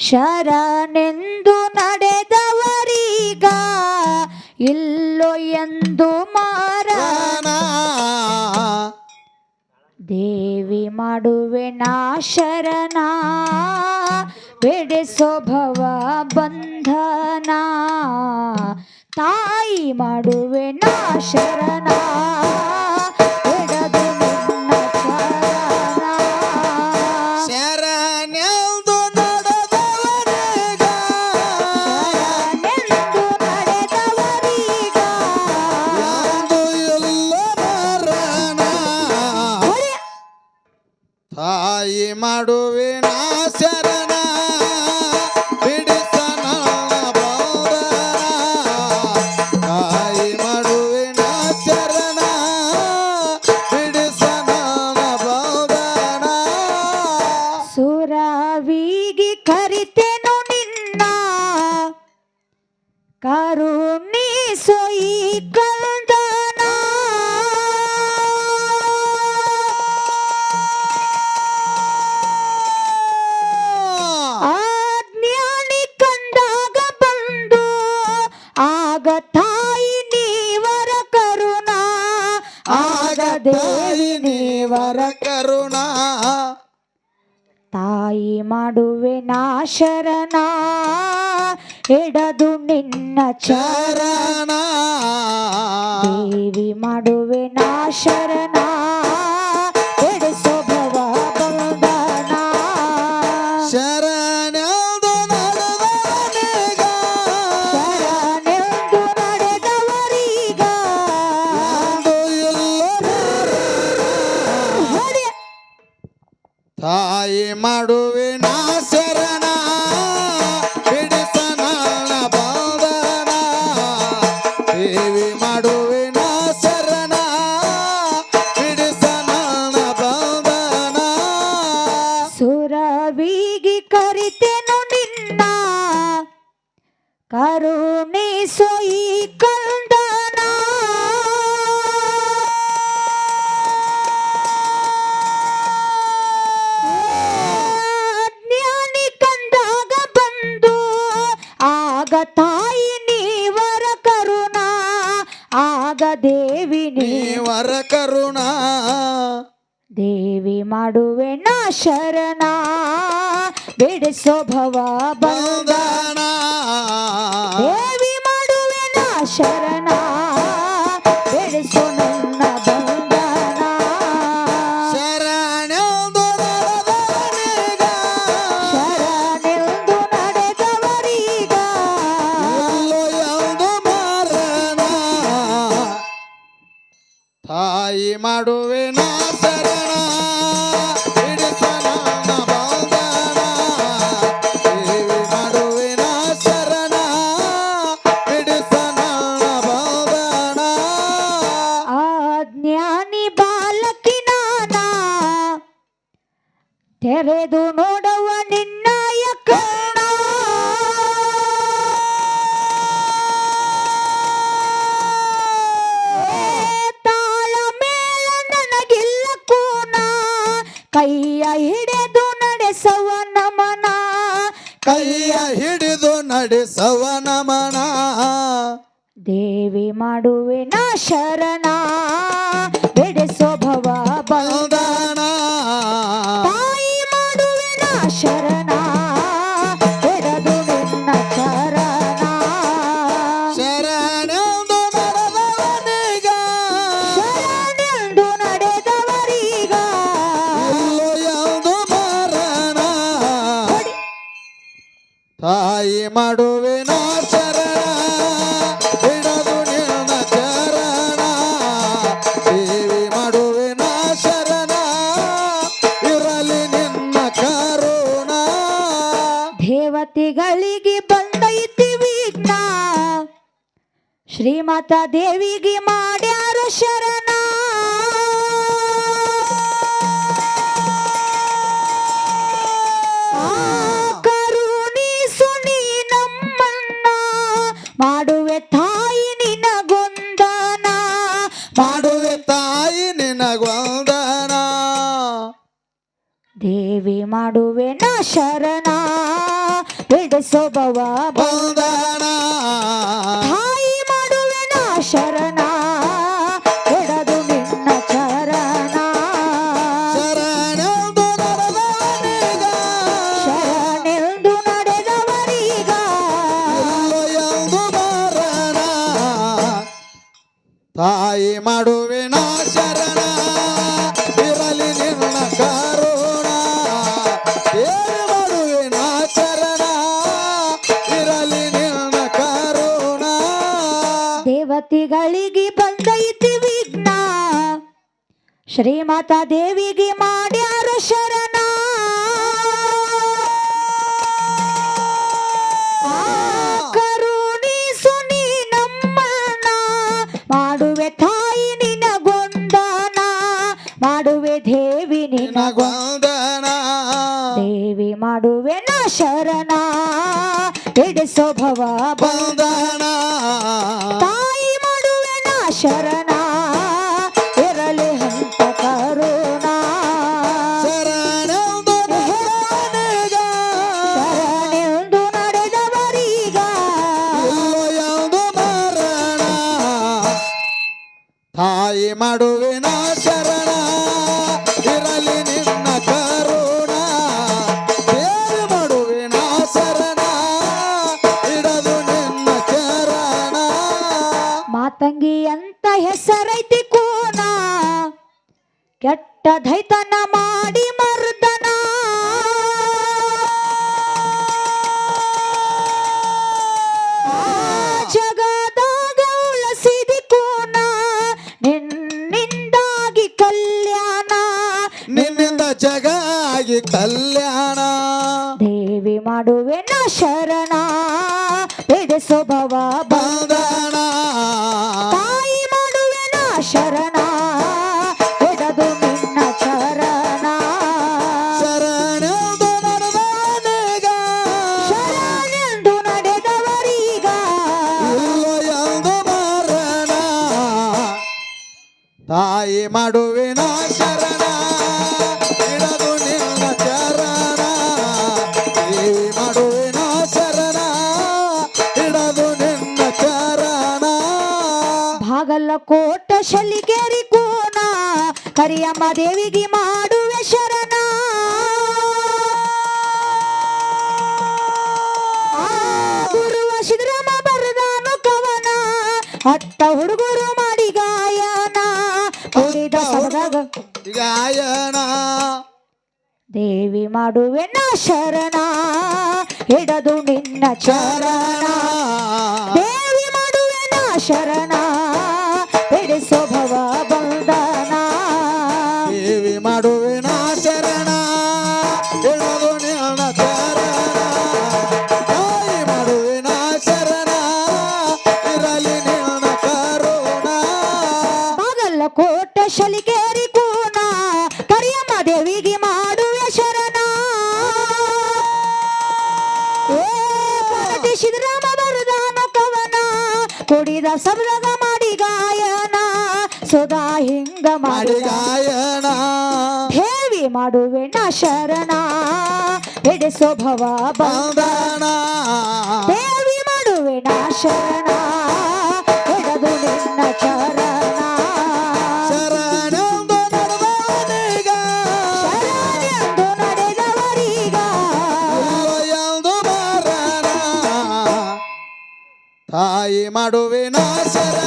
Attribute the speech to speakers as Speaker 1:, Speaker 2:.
Speaker 1: ಶರಣೆಂದು ನಡೆದವರೀಗ ಇಲ್ಲೋ ಎಂದು ಮಾರ. ದೇವಿ ಮಾಡುವೆ ನಾ ಶರಣ. ಬಿಡಿಸೋಭವ ಬಂಧನ. ತಾಯಿ ಮಾಡುವೆ ನಾ ಶರಣ. ನೀವರ ಕರುಣ. ತಾಯಿ ಮಾಡುವೆ ನಾ ಶರಣ. ಎಡದು ನಿನ್ನ ಚರ
Speaker 2: ಚರಣ
Speaker 1: ದೇವಿ ಮಾಡುವೆ ನಾ ಕರುಣಿಸೋ ಈ ಕಂದನ ಜ್ಞಾನಿ ಕಂದಾಗ ಬಂದು ಆಗ ತಾಯಿ ನೀವರ ಕರುಣ ಆಗ ದೇವಿ
Speaker 2: ನೀವರ ಕರುಣ.
Speaker 1: ದೇವಿ ಮಾಡುವೆ ನಾ ಶರಣ ಬಿಡಿಸೋ ಭವ ಬಂದ. ಶರಣ ತೆರೆದು ನೋಡುವ ನಿನ್ನಯ ಕಣ ತಾಳ ಮೇಳ ನನಗಿಲ್ಲ ಕೂನ ಕೈಯ ಹಿಡಿದು ನಡೆಸವ ನಮನ.
Speaker 2: ಕೈಯ ಹಿಡಿದು ನಡೆಸವ ನಮನ.
Speaker 1: ದೇವಿ ಮಾಡುವೆ ನಾ ಶರಣ. ತಾಯಿ
Speaker 2: ಮಾಡುವಿನ ಶರಣ, ಬಿಡದು ನಿನ್ನ ಚರಣ ದೇವಿ ಮಾಡುವಿನ ಶರಣ, ಇರಲಿ ನಿನ್ನ ಕರುಣ.
Speaker 1: ದೇವತೆಗಳಿಗೆ ಬಂದೈತಿ ವಿಘ್ನ ಶ್ರೀಮಾತ ದೇವಿಗೆ ಮಾಡ್ಯಾರ ಶರಣ. ದೇವಿ ಮಾಡುವೆ ನ ಶರಣ ಬಿಡಿಸೋಬವ
Speaker 2: ಬಂದನ
Speaker 1: ತಾಯಿ ಮಾಡುವೆನ ಶರಣ ಎಡದು ನಿನ್ನ ಚರಣ.
Speaker 2: ಶರಣೆಂದು ನಡೆದವನಿಗ
Speaker 1: ಶರಣೆಂದು ನಡೆದವರೀಗ.
Speaker 2: ಇಲ್ಲೋ ಎಂದು ಮರಣ. ತಾಯಿ ಮಾಡುವಿನ
Speaker 1: ದೇವತೆಗಳಿಗೆ ಬಂದೈತಿ ವಿಘ್ನ. ಶ್ರೀಮಾತಾ ದೇವಿಗೆ ಮಾಡ್ಯಾರ ಶರಣ. ಕರುಣಿ ಸುನಿ ಮಾಡುವೆ ತಾಯಿ ಮಾಡುವೆ ದೇವಿ ನಿನ ದೇವಿ ಮಾಡುವೆ ನ ಶರಣ. ಬಿಡಿಸೋ ಭವ ಶರಣ ಇರಲಿ ಹಂತ ಕರುಣ.
Speaker 2: ಶರಣೆಂದು
Speaker 1: ನಡೆದವರೀಗ.
Speaker 2: ತಾಯಿ ಮಾಡುವಿನ ಶರಣ.
Speaker 1: ದೈತನ ಮಾಡಿ ಮರ್ದನ. ಜಗದಾಗ ಉಳಸಿದಿ ಕೋನ ನಿನ್ನಿಂದಾಗಿ ಕಲ್ಯಾಣ.
Speaker 2: ನಿನ್ನಿಂದ ಜಗಾಗಿ ಕಲ್ಯಾಣ.
Speaker 1: ದೇವಿ ಮಾಡುವೆನ ಶರಣ. ತಾಯಿ
Speaker 2: ಮಾಡುವಿನ ಶರಣ, ಇಡದು ನಿನ್ನ
Speaker 1: ಶಲಿಗೇರಿ ಕೋಣ, ಕರಿಯಮ್ಮ ದೇವಿಗೆ ಮಾಡುವೆ ಶರಣ. ಗುರುವ ಶಿದ್ರಮ ಬರದಾನು ಕವನ, ಅಟ್ಟ ಹುಡುಗರು ಮಾಡಿ ಗಾಯನ ಕುಡಿದ ಸಬದಾಗ
Speaker 2: ಗಾಯನ.
Speaker 1: ದೇವಿ ಮಾಡುವೆ ನ ಶರಣ ಹಿಡದು ನಿನ್ನ ಚರಣ. ದೇವಿ ಮಾಡುವೆ ನ ಶರಣ. ಕುಡಿದ ಸಬ್ರಗ ಮಾಡಿ ಗಾಯನ ಸುಧಾ ಹಿಂಗ
Speaker 2: ಮಾಡಿ ಗಾಯನ.
Speaker 1: ಹೇವಿ ಮಾಡುವೆ ನ ಶರಣ ಬಿಡಿಸೋ ಭವ
Speaker 2: ಬಂಧನ
Speaker 1: ಹೇವಿ ಮಾಡುವೆ ನ ಶರಣ.
Speaker 2: ತಾಯಿ ಮಾಡುವಿನ ಶರಣ